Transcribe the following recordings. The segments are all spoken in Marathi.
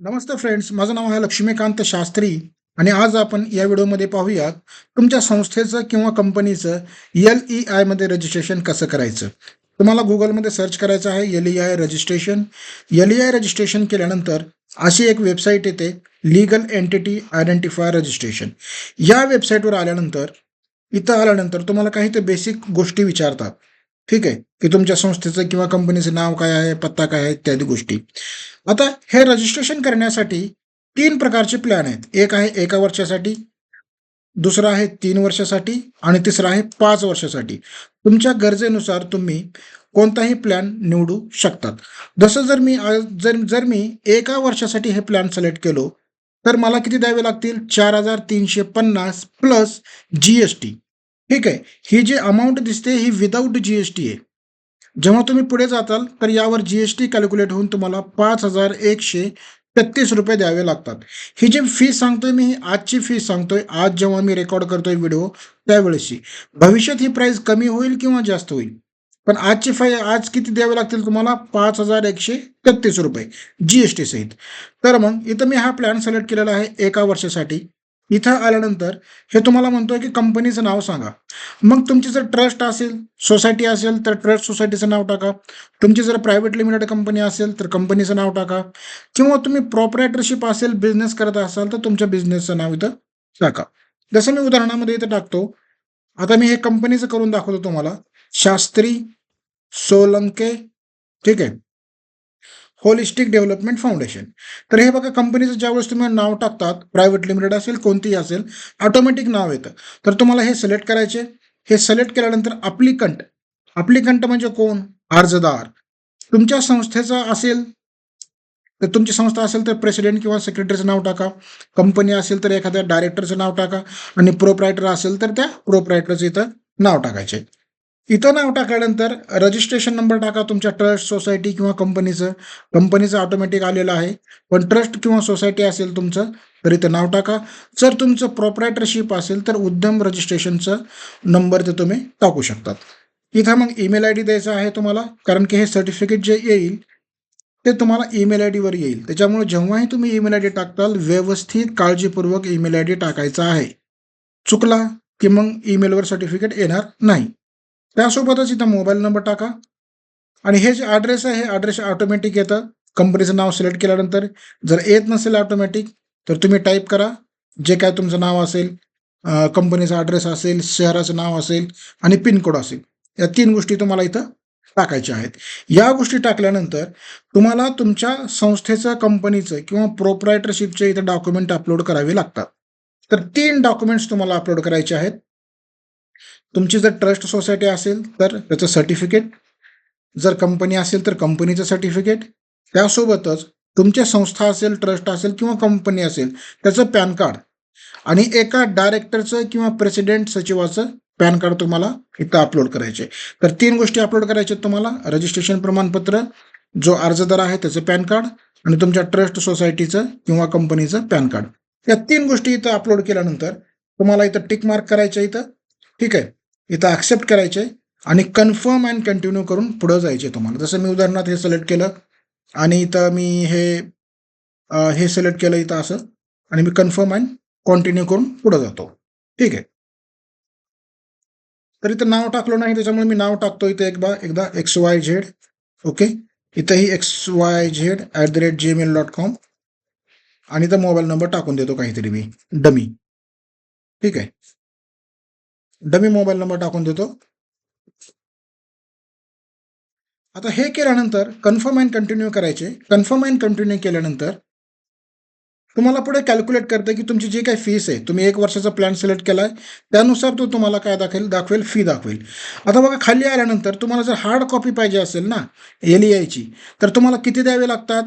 नमस्ते फ्रेंड्स माझं नाव आहे लक्ष्मीकांत शास्त्री आणि आज आपण या व्हिडिओमध्ये पाहूयात तुमच्या संस्थेचं किंवा कंपनीचं एल ई आयमध्ये रजिस्ट्रेशन कसं करायचं. तुम्हाला गुगलमध्ये सर्च करायचं आहे L E I registration L E I registration केल्यानंतर अशी एक वेबसाईट येते लिगल एंटिटी आयडेंटिफायर रजिस्ट्रेशन या वेबसाईटवर आल्यानंतर इथं आल्यानंतर तुम्हाला काही ते बेसिक गोष्टी विचारतात. ठीक आहे की तुमच्या संस्थेचं किंवा कंपनीचं नाव काय आहे पत्ता काय आहे इत्यादी गोष्टी. आता हे रजिस्ट्रेशन करण्यासाठी तीन प्रकारचे प्लॅन आहेत. एक आहे एका वर्षासाठी दुसरा आहे तीन वर्षासाठी आणि तिसरा आहे पाच वर्षासाठी. तुमच्या गरजेनुसार तुम्ही कोणताही प्लॅन निवडू शकतात. जसं जर मी आज जर जर मी एका वर्षासाठी हे प्लॅन सिलेक्ट केलो तर मला किती द्यावे लागतील? चार हजार तीनशे पन्नास प्लस जी एस टी ठीक आहे. ही जी अमाऊंट दिसते ही विदाऊट जी एस टी आहे. जेव्हा तुम्ही पुढे जाताल तर यावर जी एस टी कॅल्क्युलेट होऊन तुम्हाला पाच हजार एकशे तेहतीस रुपये द्यावे लागतात. ही जी फी सांगतोय मी ही आजची फी सांगतोय आज जेव्हा मी रेकॉर्ड करतोय व्हिडिओ त्यावेळेसची. भविष्यात ही प्राईस कमी होईल किंवा जास्त होईल? पण आजची फाय आज किती द्यावे लागतील तुम्हाला? पाच हजार एकशे तेहतीस रुपये जी एस टी सहित. तर मग इथं मी हा प्लॅन सिलेक्ट केलेला आहे एका वर्षासाठी. इथं आल्यानंतर हे तुम्हाला म्हणतोय की कंपनीचं नाव सांगा. मग तुमची जर ट्रस्ट असेल सोसायटी असेल तर ट्रस्ट सोसायटीचं नाव टाका. तुमची जर प्रायव्हेट लिमिटेड कंपनी असेल तर कंपनीचं नाव टाका. किंवा तुम्ही प्रॉपरेटरशिप असेल बिझनेस करत असाल तर तुमच्या बिझनेसचं नाव इथं टाका. जसं मी उदाहरणामध्ये इथं टाकतो आता मी हे कंपनीचं करून दाखवतो तुम्हाला. शास्त्री सोलंके ठीक आहे? होलिस्टिक डेव्हलपमेंट फाउंडेशन तर हे बघा कंपनीचं ज्यावेळेस तुम्ही नाव टाकतात प्रायव्हेट लिमिटेड असेल कोणतीही असेल ऑटोमॅटिक नाव येतं. तर तुम्हाला हे सिलेक्ट करायचे. हे सिलेक्ट केल्यानंतर अप्लिकंट अप्लिकंट म्हणजे कोण? अर्जदार. तुमच्या संस्थेचा असेल तर तुमची संस्था असेल तर प्रेसिडेंट किंवा सेक्रेटरीचं नाव टाका. कंपनी असेल तर एखाद्या डायरेक्टरचं नाव टाका. आणि प्रोप्रायटर असेल तर त्या प्रोप्रायटरचं इथं नाव टाकायचे. इथं नाव टाकल्यानंतर रजिस्ट्रेशन नंबर टाका तुमच्या ट्रस्ट सोसायटी किंवा कंपनीचं कंपनीचं ऑटोमॅटिक आलेलं आहे. पण ट्रस्ट किंवा सोसायटी असेल तुमचं तर इथं नाव टाका. जर तुमचं प्रॉपरायटरशिप असेल तर उद्यम रजिस्ट्रेशनचं नंबर ते तुम्ही टाकू शकतात. इथं मग ईमेल आय डी द्यायचा आहे तुम्हाला कारण की हे सर्टिफिकेट जे येईल ते तुम्हाला ईमेल आय डीवर येईल. त्याच्यामुळे जेव्हाही तुम्ही ईमेल आय डी टाकताल व्यवस्थित काळजीपूर्वक ईमेल आय डी टाकायचा आहे. चुकला की मग ईमेलवर सर्टिफिकेट येणार नाही. त्यासोबतच इथं मोबाईल नंबर टाका. आणि हे जे ॲड्रेस आहे हे ॲड्रेस ऑटोमॅटिक येतं. कंपनीचं नाव सिलेक्ट केल्यानंतर जर येत नसेल ऑटोमॅटिक तर तुम्ही टाईप करा. जे काय तुमचं नाव असेल कंपनीचा ॲड्रेस असेल शहराचं नाव असेल आणि पिनकोड असेल. या तीन गोष्टी तुम्हाला इथं टाकायच्या आहेत. या गोष्टी टाकल्यानंतर तुम्हाला तुमच्या संस्थेचं कंपनीचं किंवा प्रोप्रायटरशिपचे इथं डॉक्युमेंट अपलोड करावे लागतात. तर तीन डॉक्युमेंट्स तुम्हाला अपलोड करायचे आहेत. तुमची जर ट्रस्ट सोसायटी असेल तर त्याचं सर्टिफिकेट जर कंपनी असेल तर कंपनीचं सर्टिफिकेट त्यासोबतच तुमच्या संस्था असेल ट्रस्ट असेल किंवा कंपनी असेल त्याचं पॅन कार्ड. आणि एका डायरेक्टरचं किंवा प्रेसिडेंट सचिवाचं पॅन कार्ड तुम्हाला इथं अपलोड करायचे. तर तीन गोष्टी अपलोड करायच्या तुम्हाला. रजिस्ट्रेशन प्रमाणपत्र जो अर्जदार आहे त्याचं पॅन कार्ड आणि तुमच्या ट्रस्ट सोसायटीचं किंवा कंपनीचं पॅन कार्ड. या तीन गोष्टी इथं अपलोड केल्यानंतर तुम्हाला इथं टिक मार्क करायचं इथं. ठीक आहे. इथं ॲक्सेप्ट करायचे आणि कन्फर्म अँड कंटिन्यू करून पुढं जायचे तुम्हाला. जसं मी उदाहरणार्थ हे सिलेक्ट केलं आणि इथं मी हे हे सिलेक्ट केलं इथं असं आणि मी कन्फर्म अँड कॉन्टिन्यू करून पुढं जातो. ठीक आहे. तर इथं नाव टाकलं नाही त्याच्यामुळे मी नाव टाकतो इथं एकदा एकदा एक्स वाय झेड ओके? इथंही X Y Z at the rate Gmail dot com आणि इथं मोबाईल नंबर टाकून देतो काहीतरी मी. डमी. ठीक आहे. डमी मोबाईल नंबर टाकून देतो. आता हे केल्यानंतर कन्फर्म अँड कंटिन्यू करायचे. कन्फर्म अँड कंटिन्यू केल्यानंतर तुम्हाला पुढे कॅल्क्युलेट करते की तुमची जी काही फीस आहे तुम्ही एक वर्षाचा प्लॅन सिलेक्ट केला आहे त्यानुसार तो तुम्हाला काय दाखवेल? दाखवेल फी दाखवेल. आता बघा खाली आल्यानंतर तुम्हाला जर हार्ड कॉपी पाहिजे असेल ना एल ई आयची तर तुम्हाला किती द्यावे लागतात?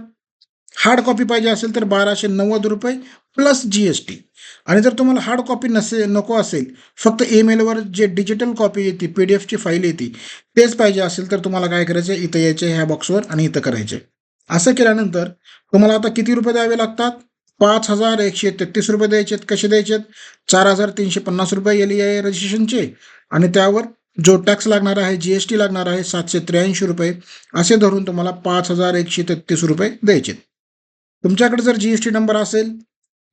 हार्ड कॉपी पाहिजे असेल तर बाराशे नव्वद रुपये प्लस जी एस टी. आणि जर तुम्हाला हार्ड कॉपी नसे नको असेल फक्त ईमेलवर जे डिजिटल कॉपी येते पी डी एफची फाईल येते तेच पाहिजे असेल तर तुम्हाला काय करायचं इथं यायचे ह्या बॉक्सवर आणि इथं करायचे असं केल्यानंतर तुम्हाला आता किती रुपये द्यावे लागतात? पाच हजार एकशे तेहतीस रुपये द्यायचे आहेत कसे द्यायचे आहेत चार हजार तीनशे पन्नास रुपये एल ई आय रजिस्ट्रेशनचे. आणि त्यावर जो टॅक्स लागणार आहे जी एस टी लागणार आहे सातशे त्र्याऐंशी रुपये असे धरून तुम्हाला पाच हजार एकशे तेहतीस रुपये द्यायचे तुमच्याकडे जर जी एस टी नंबर असेल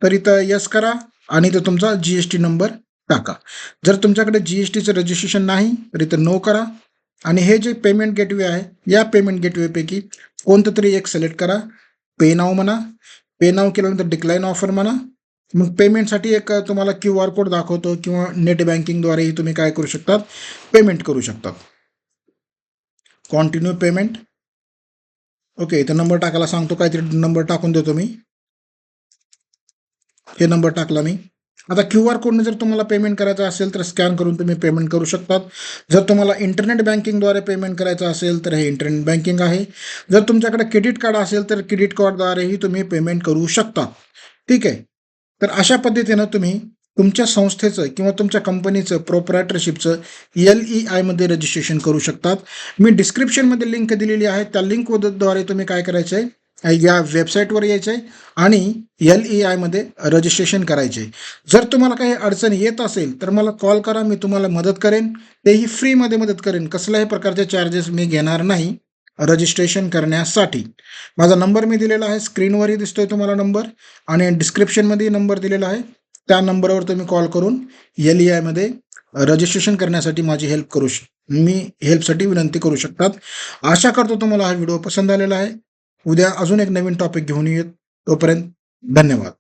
तर इथं यस करा आणि इथं तुमचा जी एस टी नंबर टाका. जर तुमच्याकडे जी एस टीचं रजिस्ट्रेशन नाही तर इथं नो करा. आणि हे जे पेमेंट गेटवे आहे या पेमेंट गेटवेपैकी कोणतं तरी एक सिलेक्ट करा. पे नाव म्हणा. पे नाव केल्यानंतर डिक्लाईन ऑफर म्हणा. मग पेमेंटसाठी एक तुम्हाला क्यू आर कोड दाखवतो किंवा नेट बँकिंगद्वारेही तुम्ही काय करू शकतात? पेमेंट करू शकतात. कॉन्टिन्यू पेमेंट ओके इथं नंबर टाकायला सांगतो. काहीतरी नंबर टाकून देतो मी. हे नंबर टाकला मी. आता क्यू आर कोडने जर तुम्हाला पेमेंट करायचं असेल तर स्कॅन करून तुम्ही पेमेंट करू शकतात. जर तुम्हाला इंटरनेट बँकिंगद्वारे पेमेंट करायचं असेल तर हे इंटरनेट बँकिंग आहे. जर तुमच्याकडे क्रेडिट कार्ड असेल तर क्रेडिट कार्डद्वारेही तुम्ही पेमेंट करू शकता. ठीक आहे? तर अशा पद्धतीनं तुम्ही तुमच्या संस्थेचं किंवा तुमच्या कंपनीचं प्रोपरायटरशिपचं एल ई आयमध्ये रजिस्ट्रेशन करू शकतात. मी डिस्क्रिप्शनमध्ये लिंक दिलेली आहे. त्या लिंकद्वारे तुम्ही काय करायचं आहे या वेबसाईटवर यायचं आहे आणि एल ई आयमध्ये रजिस्ट्रेशन करायचे जर तुम्हाला काही अडचण येत असेल तर मला कॉल करा मी तुम्हाला मदत करेन. तेही फ्रीमध्ये मदत करेन. कसल्याही प्रकारचे चार्जेस मी घेणार नाही रजिस्ट्रेशन करण्यासाठी. माझा नंबर मी दिलेला आहे स्क्रीनवरही दिसतोय तुम्हाला नंबर आणि डिस्क्रिप्शनमध्ये नंबर दिलेला आहे. त्या नंबरवर तुम्ही कॉल करून एल ई आयमध्ये रजिस्ट्रेशन करण्यासाठी माझी हेल्प करू श मी हेल्पसाठी विनंती करू शकतात. आशा करतो तुम्हाला हा व्हिडिओ पसंत आलेला आहे. उद्या अजून एक नवीन टॉपिक घेऊन येत तोपर्यंत धन्यवाद.